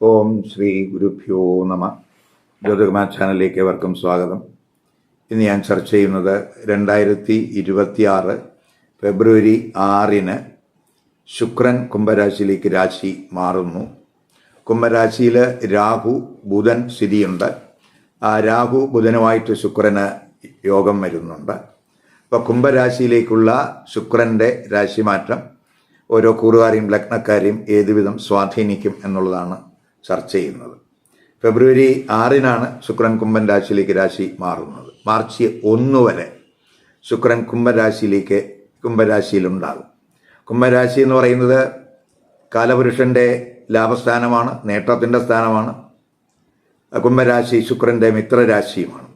ഓം ശ്രീ ഗുരുഭ്യോ നമ. ജ്യോതികുമാർ ചാനലിലേക്ക് ഏവർക്കും സ്വാഗതം. ഇന്ന് ഞാൻ ചർച്ച ചെയ്യുന്നത് രണ്ടായിരത്തി ഇരുപത്തിയാറ് ഫെബ്രുവരി ആറിന് ശുക്രൻ കുംഭരാശിയിലേക്ക് രാശി മാറുന്നു. കുംഭരാശിയിൽ രാഹു ബുധൻ സ്ഥിതിയുണ്ട്. ആ രാഹു ബുധനുമായിട്ട് ശുക്രന് യോഗം വരുന്നുണ്ട്. അപ്പോൾ കുംഭരാശിയിലേക്കുള്ള ശുക്രന്റെ രാശിമാറ്റം ഓരോ കൂറുകാരെയും ലഗ്നക്കാരെയും ഏതുവിധം സ്വാധീനിക്കും എന്നുള്ളതാണ് ചർച്ച ചെയ്യുന്നത്. ഫെബ്രുവരി ആറിനാണ് ശുക്രൻ കുംഭൻ രാശിയിലേക്ക് രാശി മാറുന്നത്. മാർച്ച് ഒന്ന് വരെ ശുക്രൻ കുംഭരാശിയിലേക്ക് കുംഭരാശിയിലുണ്ടാകും കുംഭരാശി എന്ന് പറയുന്നത് കാലപുരുഷന്റെ ലാഭസ്ഥാനമാണ് നേട്ടത്തിന്റെ സ്ഥാനമാണ്. കുംഭരാശി ശുക്രന്റെ മിത്രരാശിയുമാണ്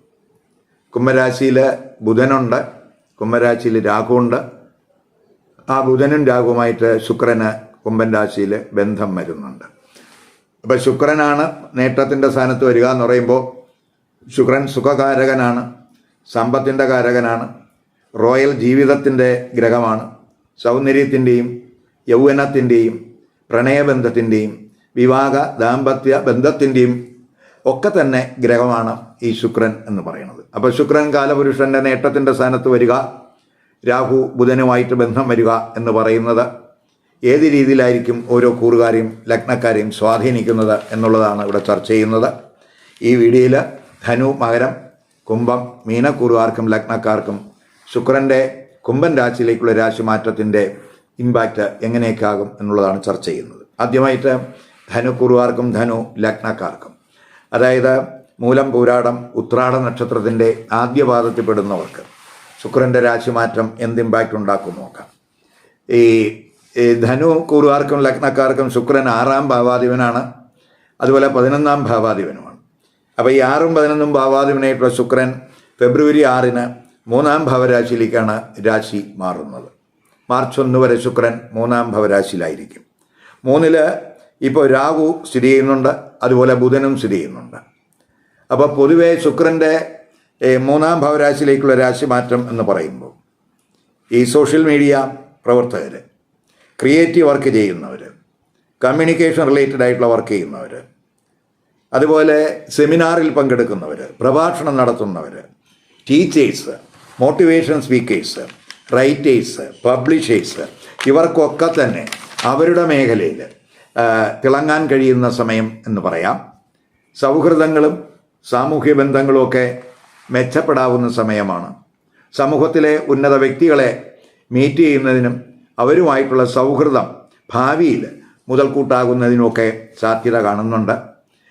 കുംഭരാശിയിൽ ബുധനുണ്ട് കുംഭരാശിയിൽ രാഹുവുണ്ട്. ആ ബുധനും രാഹുവുമായിട്ട് ശുക്രന് കുംഭൻ രാശിയിൽ ബന്ധം വരുന്നുണ്ട്. അപ്പം ശുക്രനാണ് നേട്ടത്തിന്റെ സ്ഥാനത്ത് വരിക എന്ന് പറയുമ്പോൾ ശുക്രൻ സുഖകാരകനാണ് സമ്പത്തിന്റെ കാരകനാണ് റോയൽ ജീവിതത്തിന്റെ ഗ്രഹമാണ് സൗന്ദര്യത്തിന്റെയും യൗവനത്തിന്റെയും പ്രണയബന്ധത്തിന്റെയും വിവാഹ ദാമ്പത്യ ബന്ധത്തിന്റെയും ഒക്കെ തന്നെ ഗ്രഹമാണ് ഈ ശുക്രൻ എന്ന് പറയുന്നത്. അപ്പോൾ ശുക്രൻ കാലപുരുഷന്റെ നേട്ടത്തിന്റെ സ്ഥാനത്ത് വരിക രാഹു ബുധനുമായിട്ട് ബന്ധം വരിക എന്ന് പറയുന്നത് ഏത് രീതിയിലായിരിക്കും ഓരോ കൂറുകാരെയും ലഗ്നക്കാരെയും സ്വാധീനിക്കുന്നത് എന്നുള്ളതാണ് ഇവിടെ ചർച്ച ചെയ്യുന്നത്. ഈ വീഡിയോയിൽ ധനു മകരം കുംഭം മീനക്കൂറുകാർക്കും ലഗ്നക്കാർക്കും ശുക്രന്റെ കുംഭൻ രാശിയിലേക്കുള്ള രാശിമാറ്റത്തിന്റെ ഇമ്പാക്റ്റ് എങ്ങനെയൊക്കെ ആകും എന്നുള്ളതാണ് ചർച്ച ചെയ്യുന്നത്. ആദ്യമായിട്ട് ധനു കൂറുകാർക്കും ധനു ലഗ്നക്കാർക്കും. അതായത് മൂലം പൂരാടം ഉത്രാട നക്ഷത്രത്തിന്റെ ആദ്യപാദത്തിൽപ്പെടുന്നവർക്ക് ശുക്രന്റെ രാശിമാറ്റം എന്ത് ഇമ്പാക്റ്റ് ഉണ്ടാക്കും നോക്കാം. ഈ ഈ ധനു കൂറുകാർക്കും ലഗ്നക്കാർക്കും ശുക്രൻ ആറാം ഭാവാധിപനാണ്. അതുപോലെ പതിനൊന്നാം ഭാവാധിപനുമാണ്. അപ്പോൾ ഈ ആറും പതിനൊന്നും ഭാവാധിപനായിട്ടുള്ള ശുക്രൻ ഫെബ്രുവരി ആറിന് മൂന്നാം ഭവരാശിയിലേക്കാണ് രാശി മാറുന്നത്. മാർച്ച് ഒന്ന് വരെ ശുക്രൻ മൂന്നാം ഭവരാശിയിലായിരിക്കും. മൂന്നിൽ ഇപ്പോൾ രാഹു സ്ഥിതി ചെയ്യുന്നുണ്ട്. അതുപോലെ ബുധനും സ്ഥിതി ചെയ്യുന്നുണ്ട്. അപ്പോൾ പൊതുവെ ശുക്രന്റെ മൂന്നാം ഭവരാശിയിലേക്കുള്ള രാശിമാറ്റം എന്ന് പറയുമ്പോൾ ഈ സോഷ്യൽ മീഡിയ പ്രവർത്തകർ ക്രിയേറ്റീവ് വർക്ക് ചെയ്യുന്നവർ കമ്മ്യൂണിക്കേഷൻ റിലേറ്റഡ് ആയിട്ടുള്ള വർക്ക് ചെയ്യുന്നവർ അതുപോലെ സെമിനാറിൽ പങ്കെടുക്കുന്നവർ പ്രഭാഷണം നടത്തുന്നവർ teachers motivation speakers writers publishers ഇവർക്കൊക്കെ തന്നെ അവരുടെ മേഖലയിൽ തിളങ്ങാൻ കഴിയുന്ന സമയം എന്ന് പറയാം. സൗഹൃദങ്ങളും സാമൂഹ്യ ബന്ധങ്ങളുമൊക്കെ മെച്ചപ്പെടാവുന്ന സമയമാണ്. സമൂഹത്തിലെ ഉന്നത വ്യക്തികളെ മീറ്റ് ചെയ്യുന്നതിനും അവരുമായിട്ടുള്ള സൗഹൃദം ഭാവിയിൽ മുതൽക്കൂട്ടാകുന്നതിനൊക്കെ സാധ്യത കാണുന്നുണ്ട്.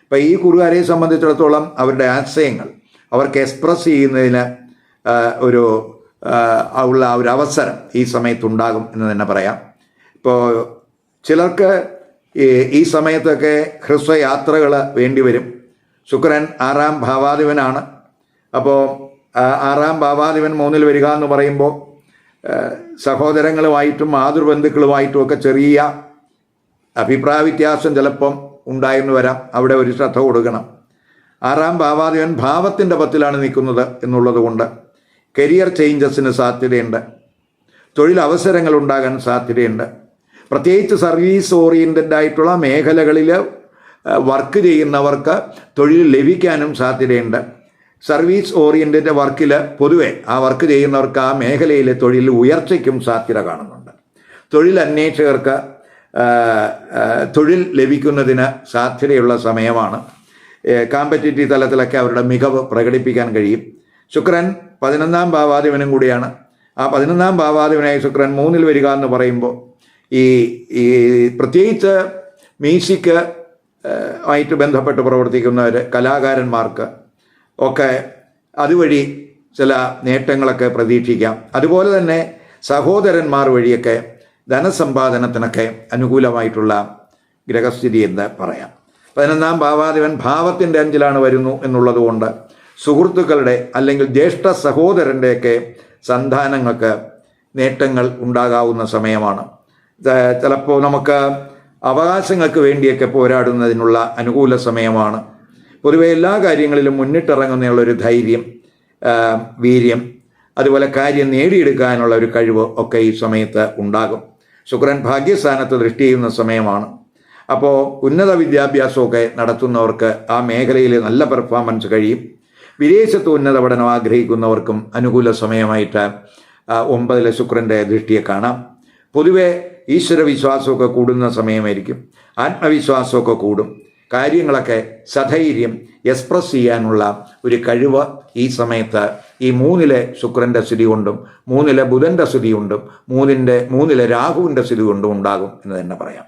അപ്പം ഈ കുറുകാരെ സംബന്ധിച്ചിടത്തോളം അവരുടെ ആശയങ്ങൾ അവർക്ക് എക്സ്പ്രസ് ചെയ്യുന്നതിന് ഒരു ഉള്ള ഒരു അവസരം ഈ സമയത്തുണ്ടാകും എന്ന് തന്നെ പറയാം. ഇപ്പോൾ ചിലർക്ക് ഈ സമയത്തൊക്കെ ഹ്രസ്വയാത്രകൾ വേണ്ടി വരും. ശുക്രൻ ആറാം ഭാവാധിപനാണ്. അപ്പോൾ ആറാം ഭാവാധിപൻ മൂന്നിൽ വരിക എന്ന് പറയുമ്പോൾ സഹോദരങ്ങളുമായിട്ടും മാതൃബന്ധുക്കളുമായിട്ടും ഒക്കെ ചെറിയ അഭിപ്രായ വ്യത്യാസം ചിലപ്പം ഉണ്ടായിരുന്നു വരാം. അവിടെ ഒരു ശ്രദ്ധ കൊടുക്കണം. ആറാം ഭാവാധിപൻ ഭാവത്തിന്റെ പത്തിലാണ് നിൽക്കുന്നത് എന്നുള്ളത് കൊണ്ട് കരിയർ ചേഞ്ചസിന് സാധ്യതയുണ്ട്. തൊഴിലവസരങ്ങൾ ഉണ്ടാകാൻ സാധ്യതയുണ്ട്. പ്രത്യേകിച്ച് സർവീസ് ഓറിയന്റഡ് ആയിട്ടുള്ള മേഖലകളിൽ വർക്ക് ചെയ്യുന്നവർക്ക് തൊഴിൽ ലഭിക്കാനും സാധ്യതയുണ്ട്. സർവീസ് ഓറിയന്റഡ് വർക്കിൽ പൊതുവെ ആ വർക്ക് ചെയ്യുന്നവർക്ക് ആ മേഖലയിലെ തൊഴിൽ ഉയർച്ചയ്ക്കും സാധ്യത കാണുന്നുണ്ട്. തൊഴിൽ അന്വേഷകർക്ക് തൊഴിൽ ലഭിക്കുന്നതിന് സാധ്യതയുള്ള സമയമാണ്. കാമ്പറ്റേറ്റീവ് തലത്തിലൊക്കെ അവരുടെ മികവ് പ്രകടിപ്പിക്കാൻ കഴിയും. ശുക്രൻ പതിനൊന്നാം ഭാവാധിപനും കൂടിയാണ്. ആ പതിനൊന്നാം ഭാവാധിപനായ ശുക്രൻ മൂന്നിൽ വരിക എന്ന് പറയുമ്പോൾ ഈ ഈ പ്രത്യേകിച്ച് മ്യൂസിക് ആയിട്ട് ബന്ധപ്പെട്ട് പ്രവർത്തിക്കുന്നവർ കലാകാരന്മാർക്ക് ഒക്കെ അതുവഴി ചില നേട്ടങ്ങളൊക്കെ പ്രതീക്ഷിക്കാം. അതുപോലെ തന്നെ സഹോദരന്മാർ വഴിയൊക്കെ ധനസമ്പാദനത്തിനൊക്കെ അനുകൂലമായിട്ടുള്ള ഗ്രഹസ്ഥിതി എന്ന് പറയാം. പതിനൊന്നാം ഭാവാധിപൻ ഭാവത്തിന്റെ അഞ്ചിലാണ് വരുന്നു എന്നുള്ളതുകൊണ്ട് സുഹൃത്തുക്കളുടെ അല്ലെങ്കിൽ ജ്യേഷ്ഠ സഹോദരന്റെയൊക്കെ സന്താനങ്ങൾക്ക് നേട്ടങ്ങൾ ഉണ്ടാകാവുന്ന സമയമാണ്. ചിലപ്പോൾ നമുക്ക് അവകാശങ്ങൾക്ക് വേണ്ടിയൊക്കെ പോരാടുന്നതിനുള്ള അനുകൂല സമയമാണ്. പൊതുവെ എല്ലാ കാര്യങ്ങളിലും മുന്നിട്ടിറങ്ങുന്നതിനുള്ള ഒരു ധൈര്യം വീര്യം അതുപോലെ കാര്യം നേടിയെടുക്കാനുള്ള ഒരു കഴിവ് ഒക്കെ ഈ സമയത്ത് ഉണ്ടാകും. ശുക്രൻ ഭാഗ്യസ്ഥാനത്ത് ദൃഷ്ടി ചെയ്യുന്ന സമയമാണ്. അപ്പോൾ ഉന്നത വിദ്യാഭ്യാസമൊക്കെ നടത്തുന്നവർക്ക് ആ മേഖലയിൽ നല്ല പെർഫോമൻസ് കഴിയും. വിദേശത്ത് ഉന്നത പഠനം ആഗ്രഹിക്കുന്നവർക്കും അനുകൂല സമയമായിട്ട് ഒമ്പതിലെ ശുക്രന്റെ ദൃഷ്ടിയെ കാണാം. പൊതുവെ ഈശ്വരവിശ്വാസമൊക്കെ കൂടുന്ന സമയമായിരിക്കും. ആത്മവിശ്വാസമൊക്കെ കൂടും. കാര്യങ്ങളൊക്കെ സധൈര്യം എക്സ്പ്രസ് ചെയ്യാനുള്ള ഒരു കഴിവ് ഈ സമയത്ത് ഈ മൂന്നിലെ ശുക്രന്റെ സ്ഥിതി കൊണ്ടും മൂന്നിലെ ബുധന്റെ സ്ഥിതി കൊണ്ടും മൂന്നിന്റെ മൂന്നിലെ രാഹുവിന്റെ സ്ഥിതി കൊണ്ടും ഉണ്ടാകും എന്ന് തന്നെ പറയാം.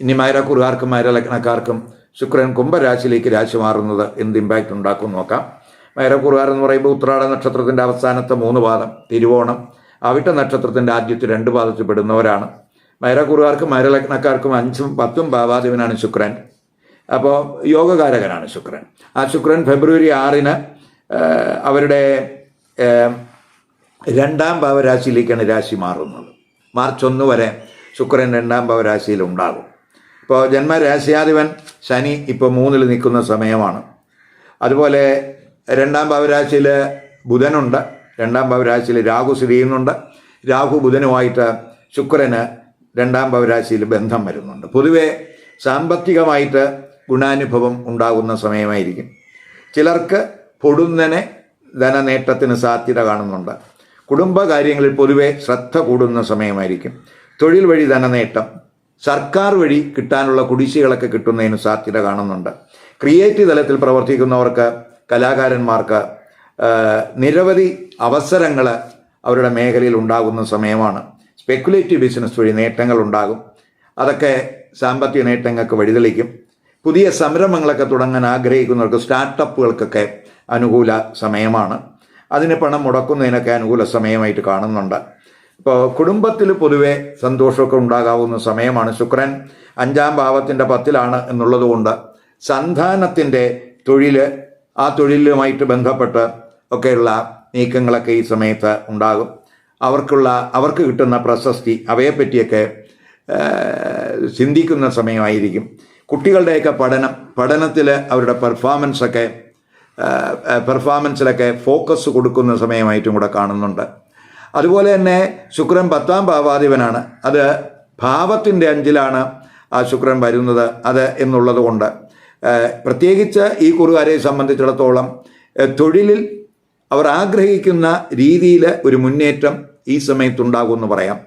ഇനി മൈരക്കുറുകാർക്കും മൈരലഗ്നക്കാർക്കും ശുക്രൻ കുംഭരാശിയിലേക്ക് രാശി മാറുന്നത് എന്ത് ഇമ്പാക്റ്റ് ഉണ്ടാക്കും നോക്കാം. മൈരക്കുറുകാർ എന്ന് പറയുമ്പോൾ ഉത്രാട നക്ഷത്രത്തിന്റെ അവസാനത്തെ മൂന്ന് പാദം തിരുവോണം. അവിട്ട നക്ഷത്രത്തിന്റെ ആദ്യത്തെ രണ്ട് പാദത്തിൽ പെടുന്നവരാണ്. മൈരക്കുറുകാർക്കും മൈരലഗ്നക്കാർക്കും അഞ്ചും പത്തും ഭാവാധിപനാണ് ശുക്രൻ. അപ്പോൾ യോഗകാരകനാണ് ശുക്രൻ. ആ ശുക്രൻ ഫെബ്രുവരി ആറിന് അവരുടെ രണ്ടാം ഭാവരാശിയിലേക്കാണ് രാശി മാറുന്നത്. മാർച്ച് ഒന്ന് വരെ ശുക്രൻ രണ്ടാം ഭാവരാശിയിൽ ഉണ്ടാകും. ഇപ്പോൾ ജന്മരാശിയാധിപൻ ശനി ഇപ്പോൾ മൂന്നിൽ നിൽക്കുന്ന സമയമാണ്. അതുപോലെ രണ്ടാം ഭാവരാശിയിൽ ബുധനുണ്ട്. രണ്ടാം ഭാവരാശിയിൽ രാഹു സ്ഥിതി ചെയ്യുന്നുണ്ട്. രാഹു ബുധനുമായിട്ട് ശുക്രന് രണ്ടാം ഭാവരാശിയിൽ ബന്ധം വരുന്നുണ്ട്. പൊതുവെ സാമ്പത്തികമായിട്ട് ഗുണാനുഭവം ഉണ്ടാകുന്ന സമയമായിരിക്കും. ചിലർക്ക് പൊടുന്നനെ ധനനേട്ടത്തിന് സാധ്യത കാണുന്നുണ്ട്. കുടുംബകാര്യങ്ങളിൽ പൊതുവെ ശ്രദ്ധ കൂടുന്ന സമയമായിരിക്കും. തൊഴിൽ വഴി ധനനേട്ടം സർക്കാർ വഴി കിട്ടാനുള്ള കുടിശ്ശികളൊക്കെ കിട്ടുന്നതിന് സാധ്യത കാണുന്നുണ്ട്. ക്രിയേറ്റീവ് തലത്തിൽ പ്രവർത്തിക്കുന്നവർക്ക് കലാകാരന്മാർക്ക് നിരവധി അവസരങ്ങൾ അവരുടെ മേഖലയിൽ ഉണ്ടാകുന്ന സമയമാണ്. സ്പെക്കുലേറ്റീവ് ബിസിനസ് വഴി നേട്ടങ്ങൾ ഉണ്ടാകും അതൊക്കെ സാമ്പത്തിക നേട്ടങ്ങൾക്ക് വഴിതെളിക്കും. പുതിയ സംരംഭങ്ങളൊക്കെ തുടങ്ങാൻ ആഗ്രഹിക്കുന്നവർക്ക് സ്റ്റാർട്ടപ്പുകൾക്കൊക്കെ അനുകൂല സമയമാണ്. അതിന് പണം മുടക്കുന്നതിനൊക്കെ അനുകൂല സമയമായിട്ട് കാണുന്നുണ്ട്. ഇപ്പോൾ കുടുംബത്തിൽ പൊതുവെ സന്തോഷമൊക്കെ ഉണ്ടാകാവുന്ന സമയമാണ്. ശുക്രൻ അഞ്ചാം ഭാവത്തിന്റെ പത്തിലാണ് എന്നുള്ളതുകൊണ്ട് സന്താനത്തിന്റെ തൊഴിൽ ആ തൊഴിലുമായിട്ട് ബന്ധപ്പെട്ട് ഒക്കെയുള്ള നീക്കങ്ങളൊക്കെ ഈ സമയത്ത് ഉണ്ടാകും. അവർക്കുള്ള അവർക്ക് കിട്ടുന്ന പ്രശസ്തി അവയെപ്പറ്റിയൊക്കെ ചിന്തിക്കുന്ന സമയമായിരിക്കും. കുട്ടികളുടെയൊക്കെ പഠനം പഠനത്തിൽ അവരുടെ പെർഫോമൻസൊക്കെ പെർഫോമൻസിലൊക്കെ ഫോക്കസ് കൊടുക്കുന്ന സമയമായിട്ടും കൂടെ കാണുന്നുണ്ട്. അതുപോലെ തന്നെ ശുക്രൻ പത്താം ഭാവാധിപനാണ്. അത് ഭാവത്തിന്റെ അഞ്ചിലാണ് ആ ശുക്രൻ വരുന്നത്. അത് എന്നുള്ളത് കൊണ്ട് പ്രത്യേകിച്ച് ഈ കുറുകാരെ സംബന്ധിച്ചിടത്തോളം തൊഴിലിൽ അവർ ആഗ്രഹിക്കുന്ന രീതിയിൽ ഒരു മുന്നേറ്റം ഈ സമയത്തുണ്ടാകുമെന്ന് പറയാം.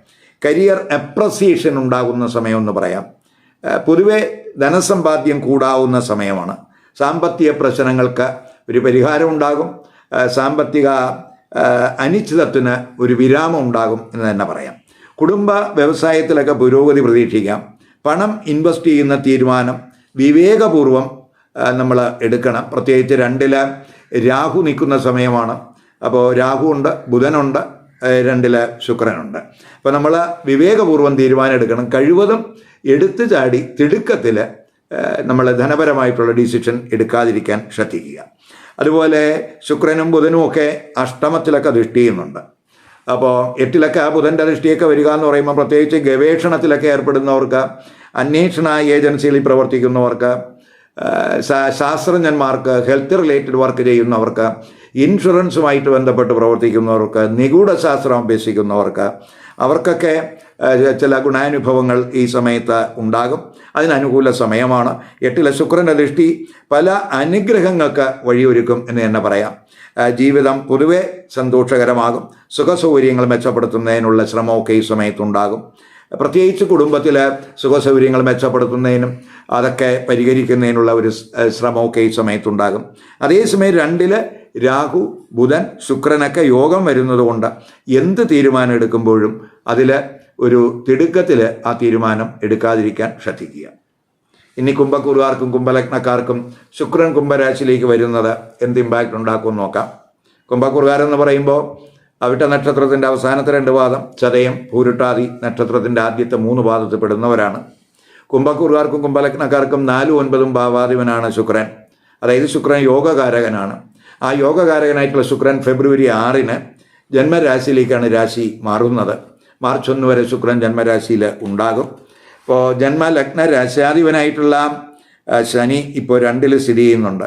കരിയർ അപ്രസിയേഷൻ ഉണ്ടാകുന്ന സമയമെന്ന് പറയാം. പൊതുവെ ധനസമ്പാദ്യം കൂടാവുന്ന സമയമാണ്. സാമ്പത്തിക പ്രശ്നങ്ങൾക്ക് ഒരു പരിഹാരം ഉണ്ടാകും. സാമ്പത്തിക അനിശ്ചിതത്വത്തിന് ഒരു വിരാമം ഉണ്ടാകും എന്ന് തന്നെ പറയാം. കുടുംബ വ്യവസായത്തിലൊക്കെ പുരോഗതി പ്രതീക്ഷിക്കാം. പണം ഇൻവെസ്റ്റ് ചെയ്യുന്ന തീരുമാനം വിവേകപൂർവം നമ്മൾ എടുക്കണം. പ്രത്യേകിച്ച് രണ്ടിൽ രാഹു നിൽക്കുന്ന സമയമാണ്. അപ്പോൾ രാഹു ഉണ്ട് ബുധനുണ്ട് ഏഹ് രണ്ടിൽ ശുക്രനുണ്ട് അപ്പോൾ നമ്മൾ വിവേകപൂർവം തീരുമാനം എടുക്കണം. കഴിവതും എടുത്തു ചാടി തിടുക്കത്തിൽ നമ്മൾ ധനപരമായിട്ടുള്ള ഡിസിഷൻ എടുക്കാതിരിക്കാൻ ശ്രദ്ധിക്കുക. അതുപോലെ ശുക്രനും ബുധനും ഒക്കെ അഷ്ടമത്തിലൊക്കെ ദൃഷ്ടി ചെയ്യുന്നുണ്ട്. അപ്പോൾ എട്ടിലൊക്കെ ആ ബുധന്റെ ദൃഷ്ടിയൊക്കെ വരിക എന്ന് പറയുമ്പോൾ പ്രത്യേകിച്ച് ഗവേഷണത്തിലൊക്കെ ഏർപ്പെടുന്നവർക്ക് അന്വേഷണ ഏജൻസികളിൽ പ്രവർത്തിക്കുന്നവർക്ക് ശാസ്ത്രജ്ഞന്മാർക്ക് ഹെൽത്ത് റിലേറ്റഡ് വർക്ക് ചെയ്യുന്നവർക്ക് ഇൻഷുറൻസുമായിട്ട് ബന്ധപ്പെട്ട് പ്രവർത്തിക്കുന്നവർക്ക് നിഗൂഢശാസ്ത്രം അഭ്യസിക്കുന്നവർക്ക് അവർക്കൊക്കെ ചില ഗുണാനുഭവങ്ങൾ ഈ സമയത്ത് ഉണ്ടാകും. അതിനനുകൂല സമയമാണ്. എട്ടിലെ ശുക്രന്റെ ദൃഷ്ടി പല അനുഗ്രഹങ്ങൾക്ക് വഴിയൊരുക്കും എന്ന് തന്നെ പറയാം. ജീവിതം പൊതുവെ സന്തോഷകരമാകും. സുഖസൗകര്യങ്ങൾ മെച്ചപ്പെടുത്തുന്നതിനുള്ള ശ്രമമൊക്കെ ഈ സമയത്തുണ്ടാകും. പ്രത്യേകിച്ച് കുടുംബത്തിൽ സുഖസൗകര്യങ്ങൾ മെച്ചപ്പെടുത്തുന്നതിനും അതൊക്കെ പരിഹരിക്കുന്നതിനുള്ള ഒരു ശ്രമമൊക്കെ ഈ സമയത്തുണ്ടാകും. അതേസമയം രണ്ടിൽ രാഹു ബുധൻ ശുക്രനൊക്കെ യോഗം വരുന്നതുകൊണ്ട് എന്ത് തീരുമാനം എടുക്കുമ്പോഴും അതിൽ ഒരു തിടുക്കത്തിൽ ആ തീരുമാനം എടുക്കാതിരിക്കാൻ ശ്രദ്ധിക്കുക. ഇനി കുംഭക്കുറുകാർക്കും കുംഭലഗ്നക്കാർക്കും ശുക്രൻ കുംഭരാശിയിലേക്ക് വരുന്നത് എന്ത് ഇമ്പാക്റ്റ് ഉണ്ടാക്കുമെന്ന് നോക്കാം. കുംഭക്കുറുകാരെന്ന് പറയുമ്പോൾ അവിട്ട നക്ഷത്രത്തിന്റെ അവസാനത്തെ രണ്ട് പാദം ചതയം പൂരുട്ടാതി നക്ഷത്രത്തിന്റെ ആദ്യത്തെ മൂന്ന് പാദത്തിൽ പെടുന്നവരാണ്. കുംഭക്കുറുകാർക്കും കുംഭലഗ്നക്കാർക്കും നാലും ഒൻപതും ഭാവാധിപനാണ് ശുക്രൻ. അതായത് ശുക്രൻ യോഗകാരകനാണ്. ആ യോഗകാരകനായിട്ടുള്ള ശുക്രൻ ഫെബ്രുവരി ആറിന് ജന്മരാശിയിലേക്കാണ് രാശി മാറുന്നത്. മാർച്ച് ഒന്ന് വരെ ശുക്രൻ ജന്മരാശിയിൽ ഉണ്ടാകും. ഇപ്പോൾ ജന്മലഗ്ന രാശാധിപനായിട്ടുള്ള ശനി ഇപ്പോൾ രണ്ടിൽ സ്ഥിതി ചെയ്യുന്നുണ്ട്.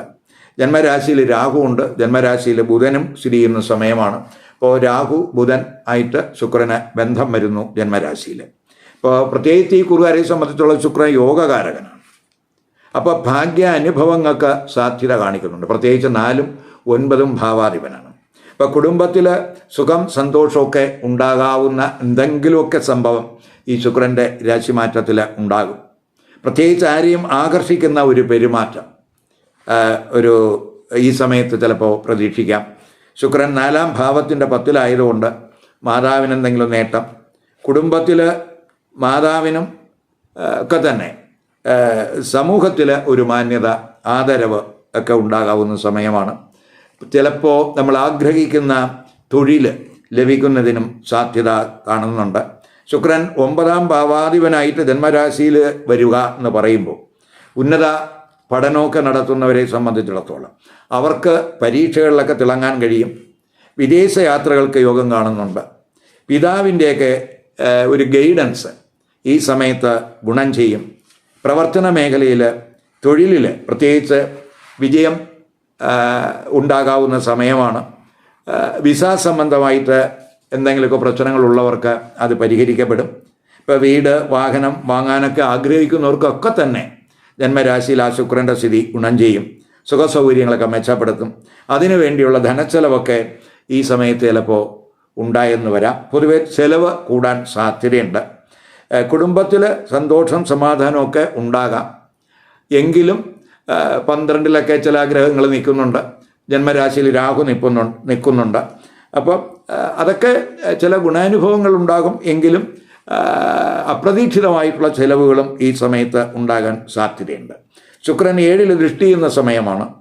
ജന്മരാശിയിൽ രാഹു ഉണ്ട്. ജന്മരാശിയിൽ ബുധനും സ്ഥിതി ചെയ്യുന്ന സമയമാണ്. അപ്പോൾ രാഹു ബുധൻ ആയിട്ട് ശുക്രന് ബന്ധം വരുന്നു ജന്മരാശിയിൽ. ഇപ്പോൾ പ്രത്യേകിച്ച് ഈ കുറുകാരെ സംബന്ധിച്ചുള്ള ശുക്രൻ യോഗകാരകനാണ്. അപ്പോൾ ഭാഗ്യ അനുഭവങ്ങൾക്ക് സാധ്യത കാണിക്കുന്നുണ്ട്. പ്രത്യേകിച്ച് നാലും ഒൻപതും ഭാവാധിപനാണ്. അപ്പോൾ കുടുംബത്തിൽ സുഖം സന്തോഷമൊക്കെ ഉണ്ടാകാവുന്ന എന്തെങ്കിലുമൊക്കെ സംഭവം ഈ ശുക്രന്റെ രാശിമാറ്റത്തിൽ ഉണ്ടാകും. പ്രത്യേകിച്ച് ആരെയും ആകർഷിക്കുന്ന ഒരു പെരുമാറ്റം ഒരു ഈ സമയത്ത് ചിലപ്പോൾ പ്രതീക്ഷിക്കാം. ശുക്രൻ നാലാം ഭാവത്തിന്റെ പത്തിലായതുകൊണ്ട് മാതാവിന് എന്തെങ്കിലും നേട്ടം. കുടുംബത്തിൽ മാതാവിനും ഒക്കെ തന്നെ സമൂഹത്തിൽ ഒരു മാന്യത ആദരവ് ഒക്കെ ഉണ്ടാകാവുന്ന സമയമാണ്. ചിലപ്പോൾ നമ്മൾ ആഗ്രഹിക്കുന്ന തൊഴിൽ ലഭിക്കുന്നതിനും സാധ്യത കാണുന്നുണ്ട്. ശുക്രൻ ഒമ്പതാം ഭാവാധിപനായിട്ട് ജന്മരാശിയിൽ വരിക എന്ന് പറയുമ്പോൾ ഉന്നത പഠനമൊക്കെ നടത്തുന്നവരെ സംബന്ധിച്ചിടത്തോളം അവർക്ക് പരീക്ഷകളിലൊക്കെ തിളങ്ങാൻ കഴിയും. വിദേശ യാത്രകൾക്ക് യോഗം കാണുന്നുണ്ട്. പിതാവിന്റെയൊക്കെ ഒരു ഗൈഡൻസ് ഈ സമയത്ത് ഗുണം ചെയ്യും. പ്രവർത്തന മേഖലയിൽ തൊഴിലിൽ പ്രത്യേകിച്ച് വിജയം ഉണ്ടാകാവുന്ന സമയമാണ്. വിസ സംബന്ധമായിട്ട് എന്തെങ്കിലുമൊക്കെ പ്രശ്നങ്ങളുള്ളവർക്ക് അത് പരിഹരിക്കപ്പെടും. ഇപ്പോൾ വീട് വാഹനം വാങ്ങാനൊക്കെ ആഗ്രഹിക്കുന്നവർക്കൊക്കെ തന്നെ ജന്മരാശിയിൽ ആ ശുക്രന്റെ സ്ഥിതി ഗുണം ചെയ്യും. സുഖസൗകര്യങ്ങളൊക്കെ മെച്ചപ്പെടുത്തും. അതിനു വേണ്ടിയുള്ള ധനച്ചെലവൊക്കെ ഈ സമയത്ത് ചിലപ്പോൾ ഉണ്ടായെന്ന് വരാം. പൊതുവെ ചെലവ് കൂടാൻ സാധ്യതയുണ്ട്. കുടുംബത്തിൽ സന്തോഷം സമാധാനമൊക്കെ ഉണ്ടാകാം. എങ്കിലും പന്ത്രണ്ടിലൊക്കെ ചില ഗ്രഹങ്ങൾ നിൽക്കുന്നുണ്ട്. ജന്മരാശിയിൽ രാഹു നിൽക്കുന്നുണ്ട്. നിൽക്കുന്നുണ്ട് അപ്പോൾ അതൊക്കെ ചില ഗുണാനുഭവങ്ങൾ ഉണ്ടാകും എങ്കിലും അപ്രതീക്ഷിതമായിട്ടുള്ള ചിലവുകളും ഈ സമയത്ത് ഉണ്ടാകാൻ സാധ്യതയുണ്ട്. ശുക്രൻ ഏഴിൽ ദൃഷ്ടി ചെയ്യുന്ന സമയമാണ്.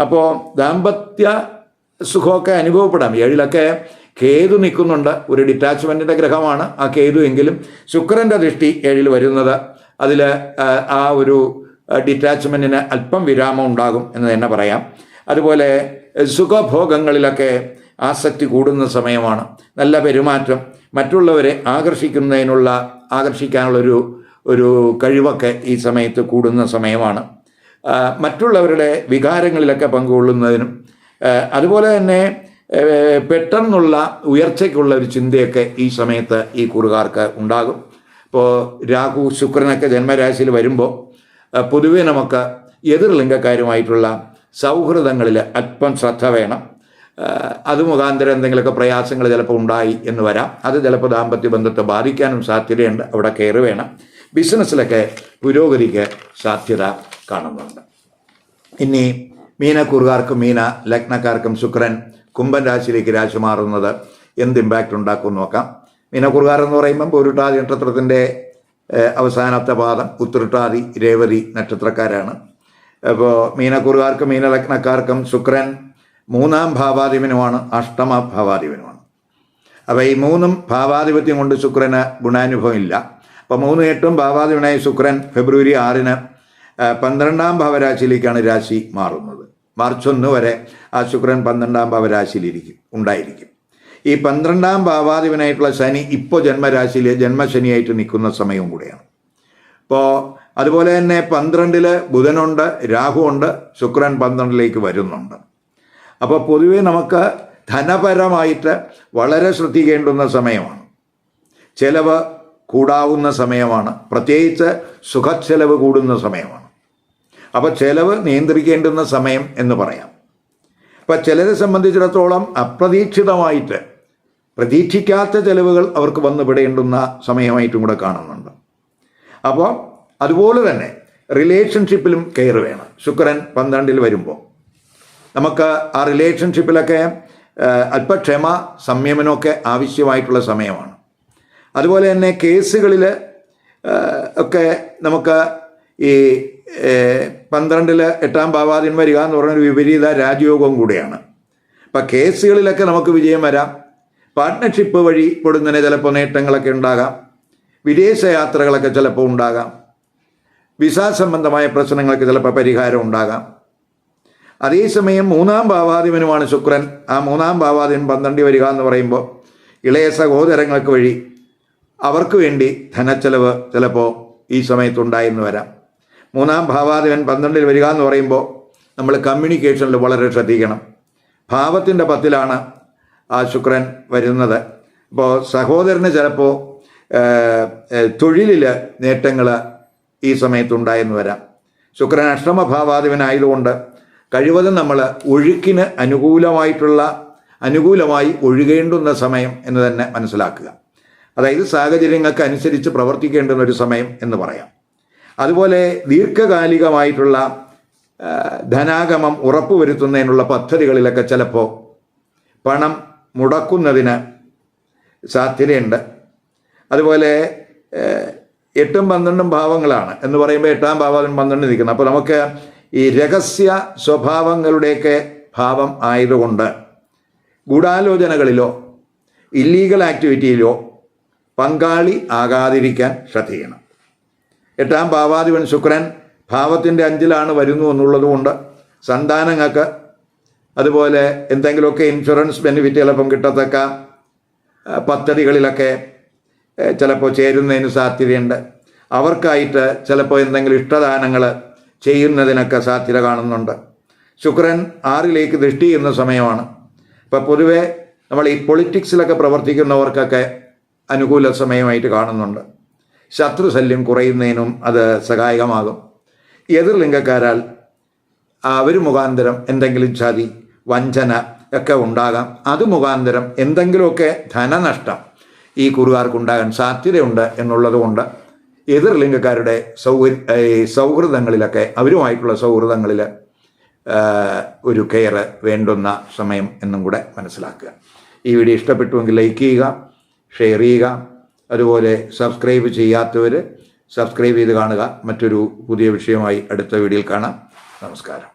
അപ്പോൾ ദാമ്പത്യ സുഖമൊക്കെ അനുഭവപ്പെടാം. ഏഴിലൊക്കെ കേതു നിൽക്കുന്നുണ്ട്. ഒരു ഡിറ്റാച്ച്മെന്റിന്റെ ഗ്രഹമാണ് ആ കേതു എങ്കിലും ശുക്രന്റെ ദൃഷ്ടി ഏഴിൽ വരുന്നത്. അതിൽ ആ ഒരു ഡിറ്റാച്ച്മെന്റിന് അല്പം വിരാമം ഉണ്ടാകും എന്ന് തന്നെ പറയാം. അതുപോലെ സുഖഭോഗങ്ങളിലൊക്കെ ആസക്തി കൂടുന്ന സമയമാണ്. നല്ല പെരുമാറ്റം മറ്റുള്ളവരെ ആകർഷിക്കുന്നതിനുള്ള ആകർഷിക്കാനുള്ളൊരു ഒരു കഴിവൊക്കെ ഈ സമയത്ത് കൂടുന്ന സമയമാണ്. മറ്റുള്ളവരുടെ വികാരങ്ങളിലൊക്കെ പങ്കുകൊള്ളുന്നതിനും അതുപോലെ തന്നെ പെട്ടെന്നുള്ള ഉയർച്ചയ്ക്കുള്ള ഒരു ചിന്തയൊക്കെ ഈ സമയത്ത് ഈ കുറുകാർക്ക് ഉണ്ടാകും. ഇപ്പോൾ രാഹു ശുക്രനൊക്കെ ജന്മരാശിയിൽ വരുമ്പോൾ പൊതുവെ നമുക്ക് എതിർലിംഗക്കാരുമായിട്ടുള്ള സൗഹൃദങ്ങളിൽ അല്പം ശ്രദ്ധ വേണം. അത് മുഖാന്തരം എന്തെങ്കിലുമൊക്കെ പ്രയാസങ്ങൾ ചിലപ്പോൾ ഉണ്ടായി എന്ന് വരാം. അത് ചിലപ്പോൾ ദാമ്പത്യ ബന്ധത്തെ ബാധിക്കാനും സാധ്യതയുണ്ട്. അവിടെ കയറി വേണം. ബിസിനസ്സിലൊക്കെ പുരോഗതിക്ക് സാധ്യത കാണുന്നുണ്ട്. ഇനി മീനക്കൂറുകാർക്കും മീന ലഗ്നക്കാർക്കും ശുക്രൻ കുംഭൻ രാശിയിലേക്ക് രാശി മാറുന്നത് എന്ത് ഇമ്പാക്റ്റ് ഉണ്ടാക്കും നോക്കാം. മീനക്കുറുകാർ എന്ന് പറയുമ്പം പൊരുട്ടാതി നക്ഷത്രത്തിന്റെ അവസാനത്തെ പാദം ഉത്രട്ടാതി രേവതി നക്ഷത്രക്കാരാണ്. അപ്പോൾ മീനക്കുറുകാർക്കും മീനലഗ്നക്കാർക്കും ശുക്രൻ മൂന്നാം ഭാവാധിപനുമാണ് അഷ്ടമ ഭാവാധിപനുമാണ്. അപ്പോൾ ഈ മൂന്നും ഭാവാധിപത്യം കൊണ്ട് ശുക്രന് ഗുണാനുഭവം ഇല്ല അപ്പോൾ മൂന്ന് എട്ടും ഭാവാധിപനായ ശുക്രൻ ഫെബ്രുവരി ആറിന് പന്ത്രണ്ടാം ഭാവരാശിയിലേക്കാണ് രാശി മാറുന്നത്. മാർച്ച് ഒന്ന് വരെ ആ ശുക്രൻ പന്ത്രണ്ടാം ഭാവരാശിയിലിരിക്കും ഉണ്ടായിരിക്കും. ഈ പന്ത്രണ്ടാം ഭാവാധിപനായിട്ടുള്ള ശനി ഇപ്പോൾ ജന്മരാശിയിൽ ജന്മശനിയായിട്ട് നിൽക്കുന്ന സമയവും കൂടെയാണ്. അപ്പോൾ അതുപോലെ തന്നെ പന്ത്രണ്ടിൽ ബുധനുണ്ട് രാഹുണ്ട് ശുക്രൻ പന്ത്രണ്ടിലേക്ക് വരുന്നുണ്ട്. അപ്പോൾ പൊതുവേ നമുക്ക് ധനപരമായിട്ട് വളരെ ശ്രദ്ധിക്കേണ്ടുന്ന സമയമാണ്. ചെലവ് കൂടാവുന്ന സമയമാണ്. പ്രത്യേകിച്ച് സുഖച്ചെലവ് കൂടുന്ന സമയമാണ്. അപ്പോൾ ചെലവ് നിയന്ത്രിക്കേണ്ടുന്ന സമയം എന്ന് പറയാം. അപ്പം ചിലരെ സംബന്ധിച്ചിടത്തോളം അപ്രതീക്ഷിതമായിട്ട് പ്രതീക്ഷിക്കാത്ത ചെലവുകൾ അവർക്ക് വന്നു വിടേണ്ടുന്ന സമയമായിട്ടും കൂടെ കാണുന്നുണ്ട്. അപ്പോൾ അതുപോലെ തന്നെ റിലേഷൻഷിപ്പിലും കെയർ വേണം. ശുക്രൻ പന്ത്രണ്ടിൽ വരുമ്പോൾ നമുക്ക് ആ റിലേഷൻഷിപ്പിലൊക്കെ അല്പക്ഷമ അല്പ ക്ഷമ സംയമനമൊക്കെ ആവശ്യമായിട്ടുള്ള സമയമാണ്. അതുപോലെ തന്നെ കേസുകളിൽ ഒക്കെ നമുക്ക് ഈ പന്ത്രണ്ടിൽ എട്ടാം ഭാവാദിൻ വരിക എന്ന് പറഞ്ഞൊരു വിപരീത രാജയോഗവും കൂടിയാണ്. അപ്പം കേസുകളിലൊക്കെ നമുക്ക് വിജയം വരാം. പാർട്ട്ണർഷിപ്പ് വഴി പൊടുന്നതിന് ചിലപ്പോൾ നേട്ടങ്ങളൊക്കെ ഉണ്ടാകാം. വിദേശ യാത്രകളൊക്കെ ചിലപ്പോൾ ഉണ്ടാകാം. വിസ സംബന്ധമായ പ്രശ്നങ്ങൾക്ക് ചിലപ്പോൾ പരിഹാരം ഉണ്ടാകാം. അതേസമയം മൂന്നാം ഭാവാധിപനുമാണ് ശുക്രൻ. ആ മൂന്നാം ഭാവാധിപൻ പന്ത്രണ്ടി വരിക എന്ന് പറയുമ്പോൾ ഇളയ സഹോദരങ്ങൾക്ക് വഴി അവർക്ക് വേണ്ടി ധനച്ചെലവ് ചിലപ്പോൾ ഈ സമയത്തുണ്ടായെന്ന് വരാം. മൂന്നാം ഭാവാധിപൻ പന്ത്രണ്ടിൽ വരിക എന്ന് പറയുമ്പോൾ നമ്മൾ കമ്മ്യൂണിക്കേഷനിൽ വളരെ ശ്രദ്ധിക്കണം. ഭാവത്തിന്റെ പത്തിലാണ് ആ ശുക്രൻ വരുന്നത്. അപ്പോൾ സഹോദരന് ചിലപ്പോൾ തൊഴിലിൽ നേട്ടങ്ങൾ ഈ സമയത്തുണ്ടായെന്ന് വരാം. ശുക്രൻ അഷ്ടമഭാവാധിപനായതുകൊണ്ട് കഴിവതും നമ്മൾ ഒഴുക്കിന് അനുകൂലമായിട്ടുള്ള അനുകൂലമായി ഒഴുകേണ്ടുന്ന സമയം എന്ന് തന്നെ മനസ്സിലാക്കുക. അതായത് സാഹചര്യങ്ങൾക്ക് അനുസരിച്ച് പ്രവർത്തിക്കേണ്ടുന്ന ഒരു സമയം എന്ന് പറയാം. അതുപോലെ ദീർഘകാലികമായിട്ടുള്ള ധനാഗമം ഉറപ്പുവരുത്തുന്നതിനുള്ള പദ്ധതികളിലൊക്കെ ചിലപ്പോൾ പണം മുടക്കുന്നതിന് സാധ്യതയുണ്ട്. അതുപോലെ എട്ടും പന്ത്രണ്ടും ഭാവങ്ങളാണ്. എന്ന് പറയുമ്പോൾ എട്ടാം ഭാവം പന്ത്രണ്ട് നിൽക്കുന്നത് അപ്പോൾ നമുക്ക് ഈ രഹസ്യ സ്വഭാവങ്ങളുടെയൊക്കെ ഭാവം ആയതുകൊണ്ട് ഗൂഢാലോചനകളിലോ ഇല്ലീഗൽ ആക്ടിവിറ്റിയിലോ പങ്കാളി ആകാതിരിക്കാൻ ശ്രദ്ധിക്കണം. എട്ടാം ഭാവാധിപൻ ശുക്രൻ ഭാവത്തിന്റെ അഞ്ചിലാണ് വരുന്നു എന്നുള്ളതുകൊണ്ട് സന്താനങ്ങൾക്ക് അതുപോലെ എന്തെങ്കിലുമൊക്കെ ഇൻഷുറൻസ് ബെനിഫിറ്റ് ചിലപ്പം കിട്ടത്തക്ക പദ്ധതികളിലൊക്കെ ചിലപ്പോൾ ചേരുന്നതിന് സാധ്യതയുണ്ട്. അവർക്കായിട്ട് ചിലപ്പോൾ എന്തെങ്കിലും ഇഷ്ടദാനങ്ങൾ ചെയ്യുന്നതിനൊക്കെ സാധ്യത കാണുന്നുണ്ട്. ശുക്രൻ ആറിലേക്ക് ദൃഷ്ടി ചെയ്യുന്ന സമയമാണ്. അപ്പോൾ പൊതുവെ നമ്മൾ ഈ പൊളിറ്റിക്സിലൊക്കെ പ്രവർത്തിക്കുന്നവർക്കൊക്കെ അനുകൂല സമയമായിട്ട് കാണുന്നുണ്ട്. ശത്രുശല്യം കുറയുന്നതിനും അത് സഹായകമാകും. എതിർലിംഗക്കാരാൽ അവർ മുഖാന്തരം എന്തെങ്കിലും ചതി വഞ്ചന ഒക്കെ ഉണ്ടാകാം. അത് മുഖാന്തരം എന്തെങ്കിലുമൊക്കെ ധനനഷ്ടം ഈ കുറുകാർക്കുണ്ടാകാൻ സാധ്യതയുണ്ട് എന്നുള്ളത് കൊണ്ട് എതിർലിംഗക്കാരുടെ സൗകര്യ സൗഹൃദങ്ങളിലൊക്കെ അവരുമായിട്ടുള്ള സൗഹൃദങ്ങളിൽ ഒരു കെയർ വേണ്ടുന്ന സമയം എന്നും കൂടെ മനസ്സിലാക്കുക. ഈ വീഡിയോ ഇഷ്ടപ്പെട്ടുവെങ്കിൽ ലൈക്ക് ചെയ്യുക ഷെയർ ചെയ്യുക അതുപോലെ സബ്സ്ക്രൈബ് ചെയ്യാത്തവർ സബ്സ്ക്രൈബ് ചെയ്ത് കാണുക. മറ്റൊരു പുതിയ വിഷയമായി അടുത്ത വീഡിയോയിൽ കാണാം. നമസ്കാരം.